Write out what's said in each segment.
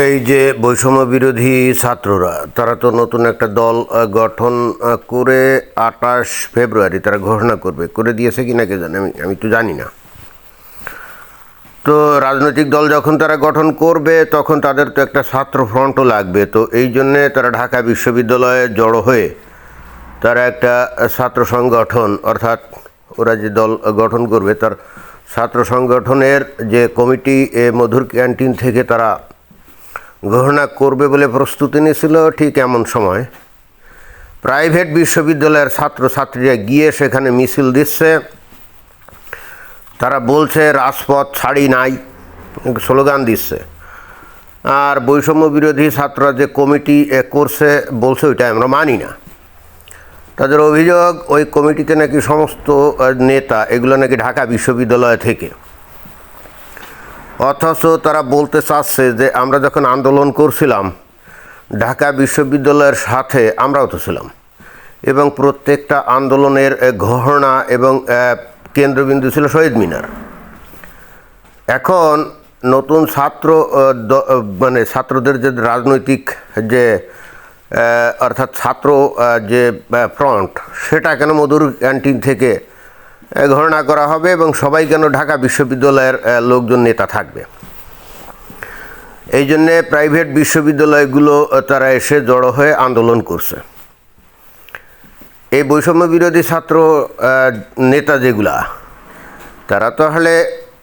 এই যে বৈষম্য বিরোধী ছাত্ররা, তারা তো নতুন একটা দল গঠন করে আঠাশ ফেব্রুয়ারি তারা ঘোষণা করবে। করে দিয়েছে কি না কে জানে, আমি আমি তো জানি না। তো রাজনৈতিক দল যখন তারা গঠন করবে, তখন তাদের তো একটা ছাত্র ফ্রন্টও লাগবে। তো এই জন্যে তারা ঢাকা বিশ্ববিদ্যালয়ে জড়ো হয়ে তারা একটা ছাত্র সংগঠন, অর্থাৎ ওরা যে দল গঠন করবে, তার ছাত্র সংগঠনের যে কমিটি, এ মধুর ক্যান্টিন থেকে তারা ঘোষণা করবে বলে প্রস্তুতি নিয়েছিল ঠিক এমন সময়। প্রাইভেট বিশ্ববিদ্যালয়ের ছাত্রছাত্রীরা গিয়ে সেখানে মিছিল দিচ্ছে। তারা বলছে রাজপথ ছাড়ি নাই। স্লোগান দিচ্ছে। আর বৈষম্য বিরোধী ছাত্ররা যে কমিটি এ, করছে বলছে ওইটা আমরা মানি না। তাদের অভিযোগ ওই কমিটিতে নাকি সমস্ত নেতা এগুলো নাকি ঢাকা বিশ্ববিদ্যালয় থেকে। অথচ তারা বলতে চাচ্ছে যে আমরা যখন আন্দোলন করছিলাম, ঢাকা বিশ্ববিদ্যালয়ের সাথে আমরাও তো ছিলাম এবং প্রত্যেকটা আন্দোলনের ঘোষণা এবং কেন্দ্রবিন্দু ছিল শহীদ মিনার। এখন নতুন ছাত্র মানে ছাত্রদের যে রাজনৈতিক যে অর্থাৎ ছাত্র যে ফ্রন্ট, সেটা কেন মধুর ক্যান্টিন থেকে ঘোষণা করা হবে এবং সবাই কেন ঢাকা বিশ্ববিদ্যালয়ের লোকজন নেতা থাকবে। এই জন্যে প্রাইভেট বিশ্ববিদ্যালয়গুলো তারা এসে জড়ো হয়ে আন্দোলন করছে। এই বৈষম্য বিরোধী ছাত্র নেতা যেগুলা, তারা তাহলে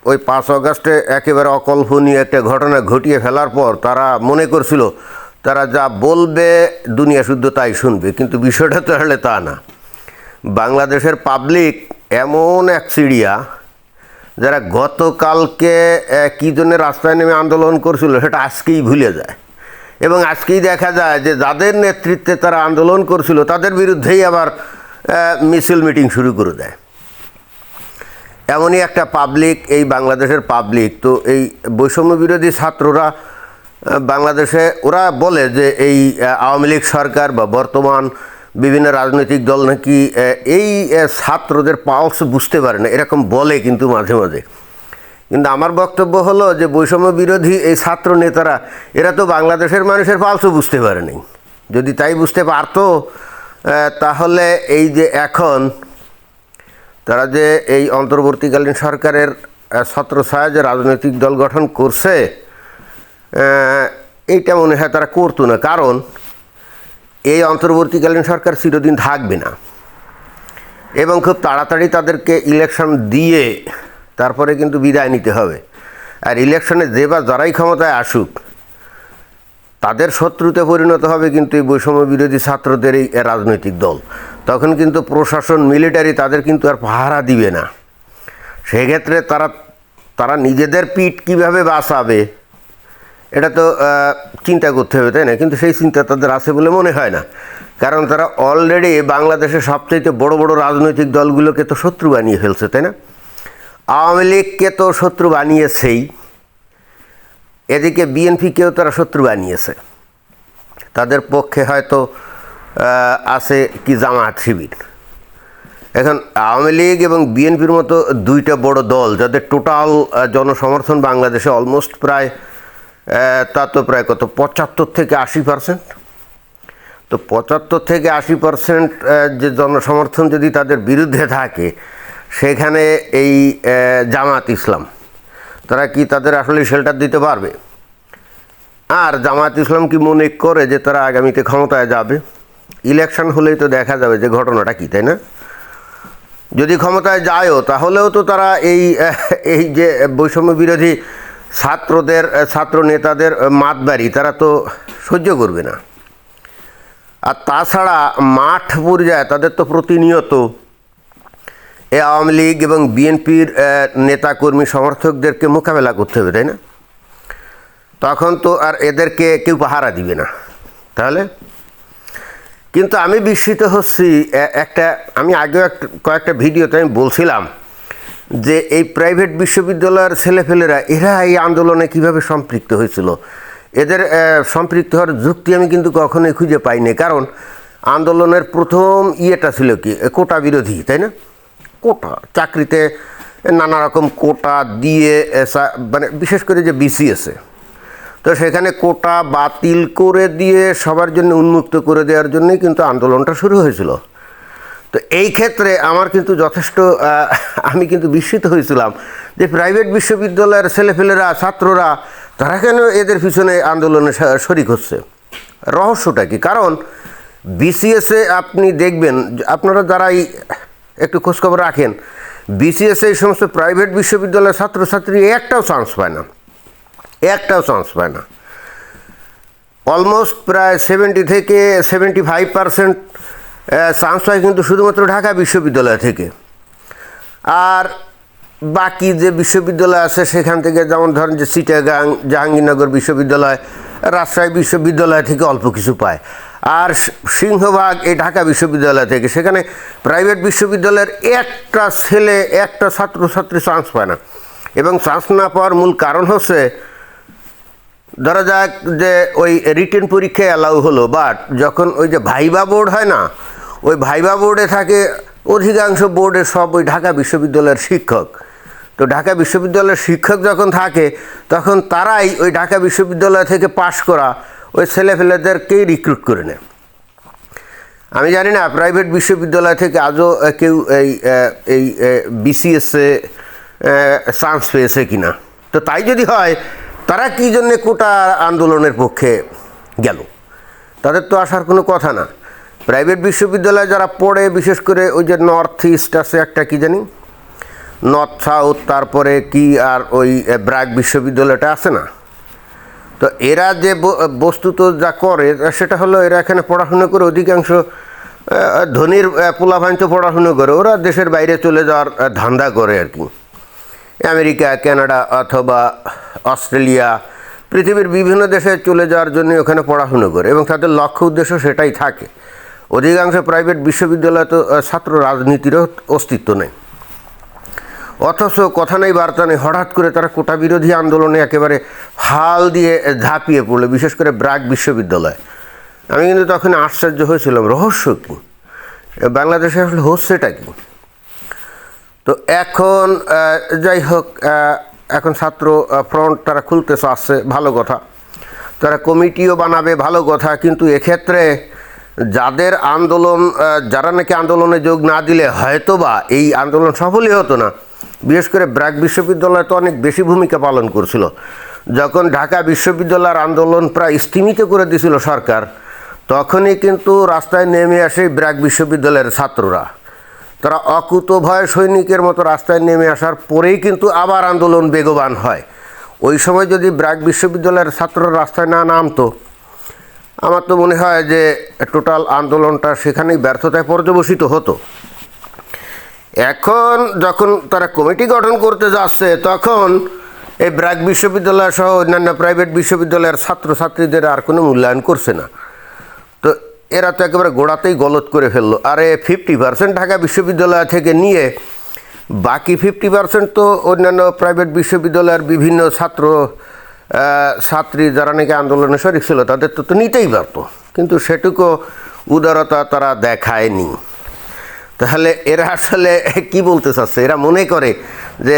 ওই পাঁচ অগাস্টে একেবারে অকল্পনীয় একটা ঘটনা ঘটিয়ে ফেলার পর তারা মনে করছিল, তারা যা বলবে দুনিয়া শুদ্ধ তাই শুনবে, কিন্তু বিষয়টা তাহলে তা না। বাংলাদেশের পাবলিক এমন এক সিডিয়া যারা গতকালকে কী জন্য রাস্তায় নেমে আন্দোলন করছিল সেটা আজকেই ভুলে যায়। এবং আজকেই দেখা যায় যে যাদের নেতৃত্বে তারা আন্দোলন করছিল, তাদের বিরুদ্ধেই আবার মিছিল মিটিং শুরু করে দেয়। এমনই একটা পাবলিক এই বাংলাদেশের পাবলিক তো এই বৈষম্য বিরোধী ছাত্ররা বাংলাদেশে, ওরা বলে যে এই আওয়ামী লীগ সরকার বা বর্তমান বিভিন্ন রাজনৈতিক দল নাকি এই ছাত্রদের পালস বুঝতে পারে না, এরকম বলে কিন্তু মাঝে মাঝে। কিন্তু আমার বক্তব্য হলো যে বৈষম্য বিরোধী এই ছাত্র নেতারা, এরা তো বাংলাদেশের মানুষের পালসও বুঝতে পারে পারেনি যদি তাই বুঝতে পারতো তাহলে এই যে এখন তারা যে এই অন্তর্বর্তীকালীন সরকারের ছত্রছায়া যে রাজনৈতিক দল গঠন করছে এইটা মনে হয় তারা করতো না। কারণ এই অন্তর্বর্তীকালীন সরকার চিরদিন থাকবে না। এবং খুব তাড়াতাড়ি তাদেরকে ইলেকশন দিয়ে তারপরে কিন্তু বিদায় নিতে হবে। আর ইলেকশনে যে বা যারাই ক্ষমতায় আসুক, তাদের শত্রুতে পরিণত হবে কিন্তু এই বৈষম্য বিরোধী ছাত্রদের এই রাজনৈতিক দল। তখন কিন্তু প্রশাসন মিলিটারি তাদের কিন্তু আর পাহারা দিবে না। সেক্ষেত্রে তারা তারা নিজেদের পিঠ কীভাবে বাঁচাবে এটা তো চিন্তা করতে হবে, তাই না? কিন্তু সেই চিন্তা তাদের আছে বলে মনে হয় না। কারণ তারা অলরেডি বাংলাদেশের সবচাইতে বড় বড় রাজনৈতিক দলগুলোকে তো শত্রু বানিয়ে ফেলছে, তাই না? আওয়ামী লীগকে তো শত্রু বানিয়েছেই। এদিকে বিএনপিকেও তারা শত্রু বানিয়েছে। তাদের পক্ষে হয়তো আছে কি জামায়াত শিবির। এখন আওয়ামী লীগ এবং বিএনপির মতো দুইটা বড় দল, যাদের টোটাল জনসমর্থন বাংলাদেশে অলমোস্ট প্রায় তা তো প্রায় কত, পঁচাত্তর থেকে আশি পার্সেন্ট। তো পঁচাত্তর থেকে আশি পার্সেন্ট যে জনসমর্থন যদি তাদের বিরুদ্ধে থাকে, সেখানে এই জামাত ইসলাম, তারা কি তাদের আসলে শেল্টার দিতে পারবে? আর জামাত ইসলাম কি মনে করে যে তারা আগামীতে ক্ষমতায় যাবে? ইলেকশন হলেই তো দেখা যাবে যে ঘটনাটা কী, তাই না? যদি ক্ষমতায় যায়ও, তাহলেও তো তারা এই এই যে বৈষম্য বিরোধী ছাত্রদের ছাত্র নেতাদের মাতবাড়ি, তারা তো সহ্য করবে না। আর তাছাড়া মাঠ পর্যায়ে তাদের তো প্রতিনিয়ত এ আওয়ামী লীগ এবং বিএনপির নেতাকর্মী সমর্থকদেরকে মোকাবেলা করতে হবে, তাই না? তখন তো আর এদেরকে কেউ পাহারা দিবে না। তাহলে? কিন্তু আমি বিস্মিত হচ্ছি একটা, আমি আগেও কয়েকটা ভিডিওতে আমি বলছিলাম যে এই প্রাইভেট বিশ্ববিদ্যালয়ের ছেলেফেলেরা, এরা এই আন্দোলনে কীভাবে সম্পৃক্ত হয়েছিল? এদের সম্পৃক্ত হওয়ার যুক্তি আমি কিন্তু কখনোই খুঁজে পাইনি। কারণ আন্দোলনের প্রথম ইয়েটা ছিল কি? কোটা বিরোধী, তাই না? কোটা, চাকরিতে নানা রকম কোটা দিয়ে মানে বিশেষ করে যে বিসিএসে তো সেখানে কোটা বাতিল করে দিয়ে, সবার জন্য উন্মুক্ত করে দেওয়ার জন্যই কিন্তু আন্দোলনটা শুরু হয়েছিল। তো এই ক্ষেত্রে আমার কিন্তু যথেষ্ট আমি কিন্তু বিস্মিত হয়েছিলাম যে প্রাইভেট বিশ্ববিদ্যালয়ের ছেলেপেলেরা, ছাত্ররা, তারা কেন এদের পিছনে আন্দোলনে শরিক হচ্ছে? রহস্যটা কি? কারণ বিসিএসে আপনি দেখবেন, আপনারা যারাই একটু খোঁজখবর রাখেন বিসিএসে এই সমস্ত প্রাইভেট বিশ্ববিদ্যালয়ের ছাত্রছাত্রী একটাও চান্স পায় না। একটাও চান্স পায় না। অলমোস্ট প্রায় সেভেন্টি থেকে সেভেন্টি ফাইভ পার্সেন্ট চান্স পায় কিন্তু শুধুমাত্র ঢাকা বিশ্ববিদ্যালয় থেকে। আর বাকি যে বিশ্ববিদ্যালয় আছে, সেখান থেকে যেমন ধরেন যে সিটাগাং জাহাঙ্গীরনগর বিশ্ববিদ্যালয় রাজশাহী বিশ্ববিদ্যালয় থেকে অল্প কিছু পায়। আর সিংহভাগ এই ঢাকা বিশ্ববিদ্যালয় থেকে, সেখানে প্রাইভেট বিশ্ববিদ্যালয়ের একটা ছেলে, একটা ছাত্রছাত্রী চান্স পায় না। এবং চান্স না পাওয়ার মূল কারণ হচ্ছে, ধরা যাক যে ওই রিটেন পরীক্ষায় অ্যালাউ হলো বাট যখন ওই যে ভাইবা বোর্ড হয় না ওই ভাইবা বোর্ডে থাকে, অধিকাংশ বোর্ডে সব ওই ঢাকা বিশ্ববিদ্যালয়ের শিক্ষক। তো ঢাকা বিশ্ববিদ্যালয়ের শিক্ষক যখন থাকে, তখন তারাই ওই ঢাকা বিশ্ববিদ্যালয় থেকে পাশ করা ওই ছেলেফেলেদেরকেই রিক্রুট করে নেয়। আমি জানি না প্রাইভেট বিশ্ববিদ্যালয় থেকে আজও কেউ এই এই বিসিএসে চান্স পেয়েছে কি না তো তাই যদি হয়, তারা কী জন্যে কোটা আন্দোলনের পক্ষে গেল? তাদের তো আসার কোনো কথা না। প্রাইভেট বিশ্ববিদ্যালয়ে যারা পড়ে বিশেষ করে ওই যে নর্থ ইস্ট আছে একটা কি জানি? নর্থ সাউথ তারপরে কি আর ওই আহ, ব্র্যাক বিশ্ববিদ্যালয়টা আছে না? তো এরা যে বস্তুত যা করে সেটা হলো এরা এখানে পড়াশুনো করে অধিকাংশ ধনীর পোলাভাইন তো পড়াশুনো করে। ওরা দেশের বাইরে চলে যাওয়ার ধান্দা করে আর কি। আমেরিকা কানাডা অথবা অস্ট্রেলিয়া পৃথিবীর বিভিন্ন দেশে চলে যাওয়ার জন্য ওখানে পড়াশুনো করে এবং তাদের লক্ষ্য উদ্দেশ্য সেটাই থাকে। অধিকাংশ প্রাইভেট বিশ্ববিদ্যালয় তো ছাত্র রাজনীতিরও অস্তিত্ব নেই। অথচ কথা নেই, বার্তা নেই। হঠাৎ করে তারা কোটা বিরোধী আন্দোলনে একেবারে হাল দিয়ে ঝাঁপিয়ে পড়ল, বিশেষ করে ব্রাক বিশ্ববিদ্যালয়। আমি কিন্তু তখন আশ্চর্য হয়েছিলাম, রহস্য কী? বাংলাদেশে আসলে হচ্ছেটা কি? তো এখন যাই হোক এখন ছাত্র ফ্রন্ট তারা খুলতে চাচ্ছে ভালো কথা। তারা কমিটিও বানাবে, ভালো কথা। কিন্তু এক্ষেত্রে যাদের আন্দোলন যারা নাকি আন্দোলনে যোগ না দিলে হয়তোবা এই আন্দোলন সফলই হতো না। বিশেষ করে ব্র্যাক বিশ্ববিদ্যালয় তো অনেক বেশি ভূমিকা পালন করছিল। যখন ঢাকা বিশ্ববিদ্যালয়ের আন্দোলন প্রায় স্থিমিত করে দিয়েছিল সরকার, তখনই কিন্তু রাস্তায় নেমে আসে ব্র্যাক বিশ্ববিদ্যালয়ের ছাত্ররা। তারা অকুত ভয় সৈনিকের মতো রাস্তায় নেমে আসার পরেই কিন্তু আবার আন্দোলন বেগবান হয়। ওই সময় যদি ব্র্যাক বিশ্ববিদ্যালয়ের ছাত্ররা রাস্তায় না নামতো আমার তো মনে হয় যে টোটাল আন্দোলনটা সেখানেই ব্যর্থতায় পর্যবসিত হতো। এখন যখন তারা কমিটি গঠন করতে যাচ্ছে, তখন এই ব্র্যাক বিশ্ববিদ্যালয় সহ অন্যান্য প্রাইভেট বিশ্ববিদ্যালয়ের ছাত্রছাত্রীদের আর কোনো মূল্যায়ন করছে না। তো এরা তো একেবারে গোড়াতেই গলত করে ফেলল। আর আরে ফিফটি পার্সেন্ট ঢাকা বিশ্ববিদ্যালয় থেকে নিয়ে বাকি ফিফটি পার্সেন্ট তো অন্যান্য প্রাইভেট বিশ্ববিদ্যালয়ের বিভিন্ন ছাত্র ছাত্রী যারা নাকি আন্দোলনে শরিক ছিল, তাদের তো তো নিতেই পারতো। কিন্তু সেটুকু উদারতা তারা দেখায়নি। তাহলে এরা আসলে কি বলতে চাচ্ছে? এরা মনে করে যে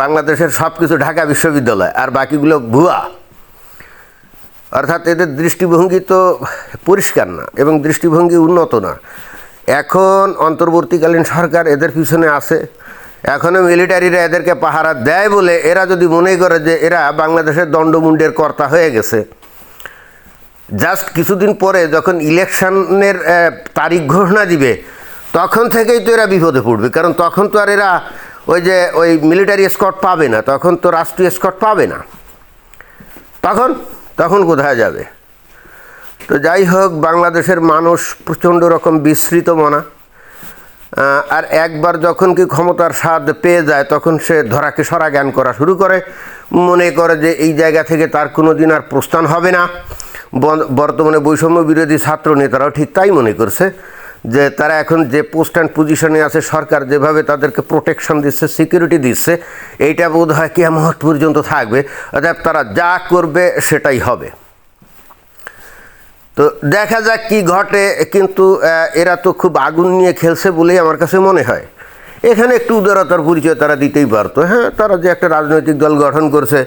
বাংলাদেশের সব কিছু ঢাকা বিশ্ববিদ্যালয় আর বাকিগুলো ভুয়া। অর্থাৎ এদের দৃষ্টিভঙ্গি তো পরিষ্কার না এবং দৃষ্টিভঙ্গি উন্নত না। এখন অন্তর্বর্তীকালীন সরকার এদের পিছনে আছে। এখনও মিলিটারিরা এদেরকে পাহারা দেয় বলে এরা যদি মনে করে যে এরা বাংলাদেশের দণ্ডমুণ্ডের কর্তা হয়ে গেছে। জাস্ট কিছুদিন পরে যখন ইলেকশনের তারিখ ঘোষণা দিবে, তখন থেকেই তো এরা বিপদে পড়বে। কারণ তখন তো আর এরা ওই যে ওই মিলিটারি স্কট পাবে না, তখন তো রাষ্ট্রীয় স্কট পাবে না। তখন তখন কোথায় যাবে? তো যাই হোক, বাংলাদেশের মানুষ প্রচণ্ড রকম বিস্মৃত মনা। আর একবার যখন কি ক্ষমতার স্বাদ পেয়ে যায়, তখন সে ধরাকে সরা জ্ঞান করা শুরু করে। মনে করে যে এই জায়গা থেকে তার কোনো দিন আর প্রস্থান হবে না। বর্তমানে বৈষম্য বিরোধী ছাত্র নেতারাও ঠিক তাই মনে করছে যে তারা এখন যে পোস্ট অ্যান্ড পজিশনে আছে, সরকার যেভাবে তাদেরকে প্রোটেকশন দিচ্ছে সিকিউরিটি দিচ্ছে, এইটা বোধ হয় কিয়ামত পর্যন্ত থাকবে। অর্থাৎ তারা যা করবে সেটাই হবে। তো দেখা যাক কি ঘটে, কিন্তু এরা তো খুব আগুন নিয়ে খেলছে বলেই আমার কাছে মনে হয়। এখানে একটু উদারতার পরিচয় তারা দিতেই পারতো হ্যাঁ? তারা যে একটা রাজনৈতিক দল গঠন করছে,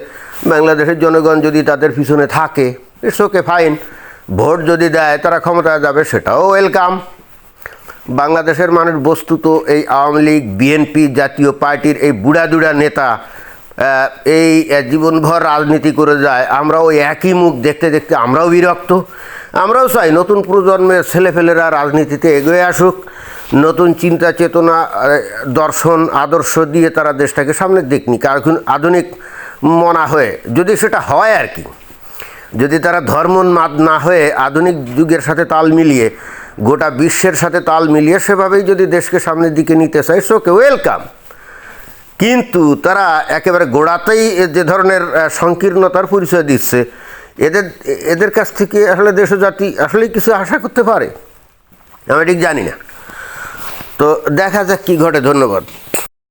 বাংলাদেশের জনগণ যদি তাদের পিছনে থাকে ইটস ওকে ফাইন ভোট যদি দেয়, তারা ক্ষমতায় যাবে, সেটাও ওয়েলকাম বাংলাদেশের মানুষ বস্তুত এই আওয়ামী লীগ বিএনপি জাতীয় পার্টির এই বুড়া দুড়া নেতা এই জীবনভর রাজনীতি করে যায় আমরা ওই একই মুখ দেখতে দেখতে আমরাও বিরক্ত। আমরাও চাই নতুন প্রজন্মের ছেলেফেলেরা রাজনীতিতে এগিয়ে আসুক, নতুন চিন্তা চেতনা দর্শন, আদর্শ দিয়ে তারা দেশটাকে সামনের দিক নিক আধুনিক মনা হয়ে যদি সেটা হয় আর কি। যদি তারা ধর্মোন্মাদ না হয়ে আধুনিক যুগের সাথে তাল মিলিয়ে, গোটা বিশ্বের সাথে তাল মিলিয়ে সেভাবেই যদি দেশকে সামনের দিকে নিতে চায় সোকে ওয়েলকাম কিন্তু তারা একেবারে গোড়াতেই যে ধরনের সংকীর্ণতার পরিচয় দিচ্ছে এদের এদের কাছ থেকে আসলে দেশ জাতি আসলে কিছু আশা করতে পারে? আমি ঠিক জানি না। তো দেখা যাক কী ঘটে, ধন্যবাদ।